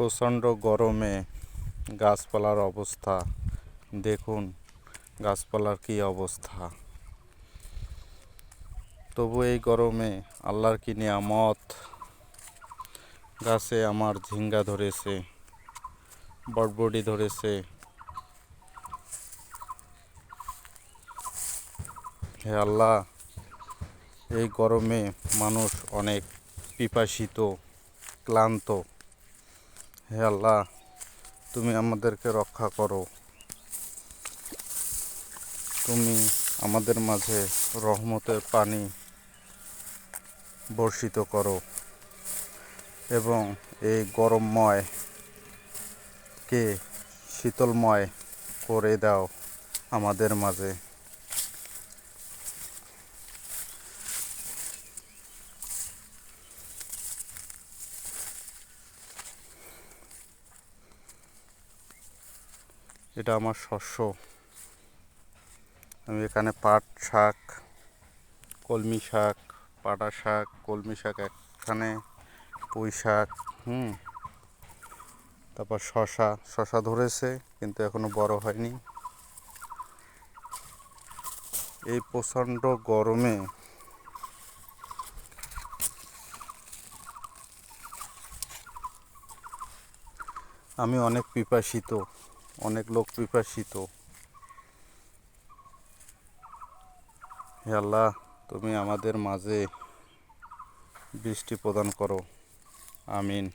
প্রচণ্ড গরমে গাছপালার অবস্থা। দেখুন গাছপালার কী অবস্থা। তবু এই গরমে আল্লাহর কি নিয়ামত? গাছে আমার ঝিঙ্গা ধরেছে বটবটি ধরেছে। হে আল্লাহ, এই গরমে মানুষ অনেক পিপাসিত, ক্লান্ত। হে আল্লাহ, তুমি আমাদেরকে রক্ষা করো। তুমি আমাদের মাঝে রহমতের পানি বর্ষিত করো এবং এই গরমময় কে শীতলময় করে দাও আমাদের মাঝে। এটা আমার শস্য। আমি এখানে পাট শাক, কলমি শাক, পাটা শাক, কলমি শাক একখানে, পুঁই শাক, হুম। তারপর শশা শশা ধরেছে, কিন্তু এখনও বড় হয়নি। এই প্রচণ্ড গরমে আমি অনেক পিপাসিত। অনেক লোক পিপাসিত। হে আল্লাহ তুমি আমাদের মাঝে বৃষ্টি প্রদান করো। আমিন।